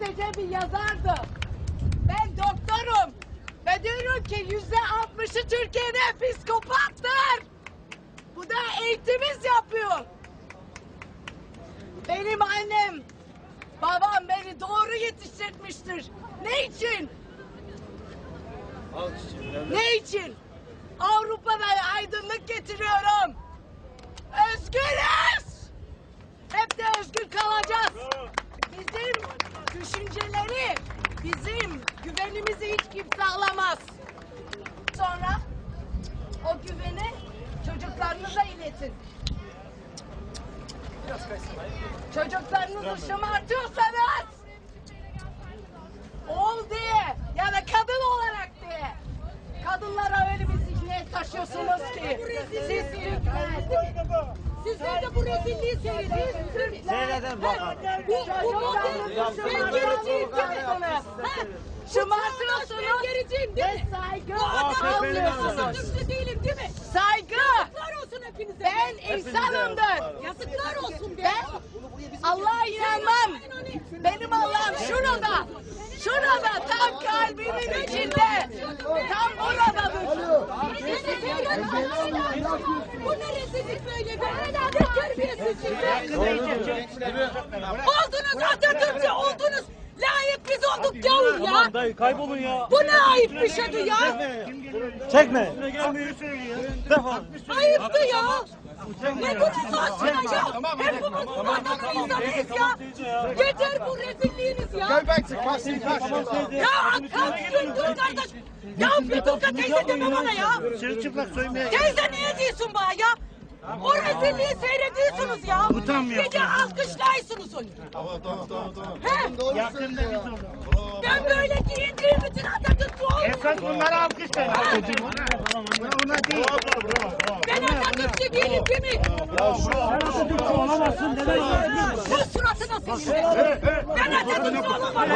sadece bir yazardı. Ben doktorum. Ve diyorum ki yüzde altmışı Türkiye'de psikopattır. Bu da eğitimiz yapıyor. Benim annem, babam beni doğru yetiştirmiştir. Ne için? Ne için? Avrupa'da aydınlık Çocuklarınızı şımartıyorsanız oğul diye ya da kadın olarak diye. Kadınlara öyle bir zihniyet taşıyorsunuz ki siz Türkler. Sizler de bu rezilliği seyredin. Seyredin bakalım. Bu, bu model ben gericiyim? Ha? Şımartıyorsunuz. Ben gericiyim değil ve mi? saygı Bu adamı almıyorsunuz. Atatürkçü değilim değil mi? Saygı Yazıklar olsun hepinize. Ben insanımdır. Yazıklar olsun be. Ben Allah'a inanmam. Benim Allah'ım şurada. Şurada tam kalbimin içinde. Tam oradadır. Bu ne rezillik böyle be? Ne terbiyesizlik? Oldunuz biz olduk gavur ya. Dayı kaybolun ya. Bu ne ayıp bir şeydi ya. Çekme. Ayıptı ya. Ne durursa aşkına ya. Hepimiz bu vatanın insanıyız ya. Yeter bu rezilliğiniz ya. Ya kaç gündür kardeş. Ya Fethullah teyze deme bana ya. Teyze niye diyorsun bana ya? O rezilliği seyrediyorsunuz ya. Utanmıyor. Bir de alkışlaysınız onu. He? yakında biz olur. Ben böyle giyindiğim için Atatürk'ü oldum. Esas bunları alkışlayın. Buna, buna değil. Ben Atatürkçü değilim değil mi? Atatürkçü olamazsın dede suratına senin. Ben Atatürkçü olamam.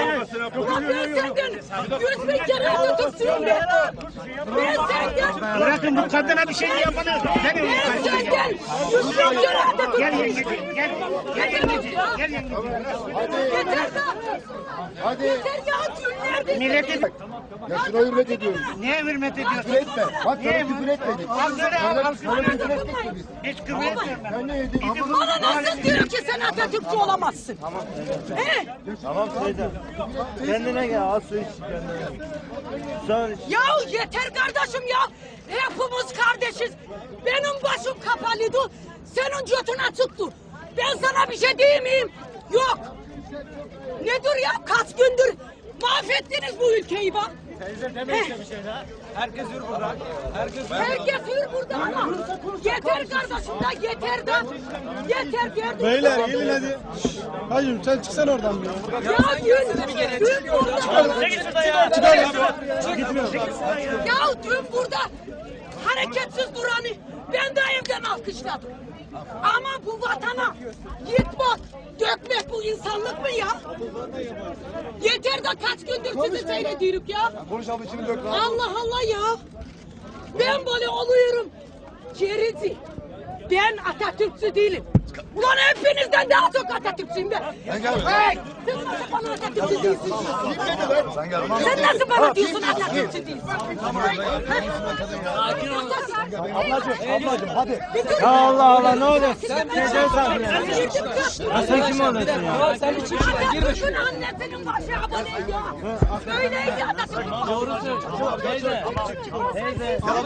Ulan ben senden yüz bin kere Atatürkçüyüm ben. Ben senden, Bırakın bu kadına bir şey yapmanız. Gelin. ben senden yüz bin kere Gel Atatürkçüyüm. yengeciğim. Gel. Gel yengeciğim. Gel yengeciğim. Yeter de. Hadi. Yeter ya günlerdir. Milleti Ya şuna hürmet ediyoruz. niye hürmet Küfür ediyorsun? etme. Bak sana küfür etmedik. Al. Sana, al sana küfür etmedik biz. Hiç küfür etmiyorum ben. Sen ne yedin? Bana nasıl diyor ki sen Atatürkçü olamazsın? He? Tamam teyze. Kendine gel. Al su iç kendine. Sen Ya yeter kardeşim ya. Hepimiz kardeşiz. Benim başım kapalıydı. Senin götün açıktı. Ben sana bir şey diyeyim miyim? Yok. Nedir ya kaç gündür mahvettiniz bu ülkeyi bak. Teyze deme işte bir şey daha. Herkes yürü burada. Herkes Herkes yürü burada ama. Yeter kardeşim da yeter de. Yeter derdim. Beyler gelin hadi. Hayır sen çıksan oradan bir. Ya dün, dün burada. Şuradan ya. Ya dün burada hareketsiz duranı ben de evden alkışladım. Ama bu vatana yıkmak, dökmek bu insanlık mı ya? Yeter de kaç gündür sizi seyrediyoruz ya. Konuşalım içini dök lan. Allah Allah ya. Ben böyle oluyorum. Gerici. Ben Atatürkçü değilim. Ulan hepinizden daha çok Atatürkçüyüm ben. Sen gel. Hey! Sen nasıl bana Atatürkçü değilsin? Sen gel. Sen nasıl bana diyorsun Atatürkçü değilsin? Ablacım, ablacım hadi. Ya Allah Allah ne oluyor? Sen teyze sakin ya. Sen kim oluyorsun ya? Sen içine girme şuna. annesinin başı abone ya. Böyleydi Atatürk'ün başı. Teyze.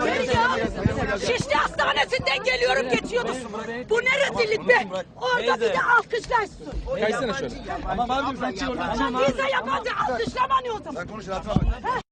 Teyze. Ya. Şişli hastanesinden geliyorum geçiyordum. Bu ne rezillik be. Orada bir de alkışlarsın. Kaysana şöyle. Ama abim sen çık oradan. Bize yabancı alkışlaman o zaman. Sen konuş rahatına bak.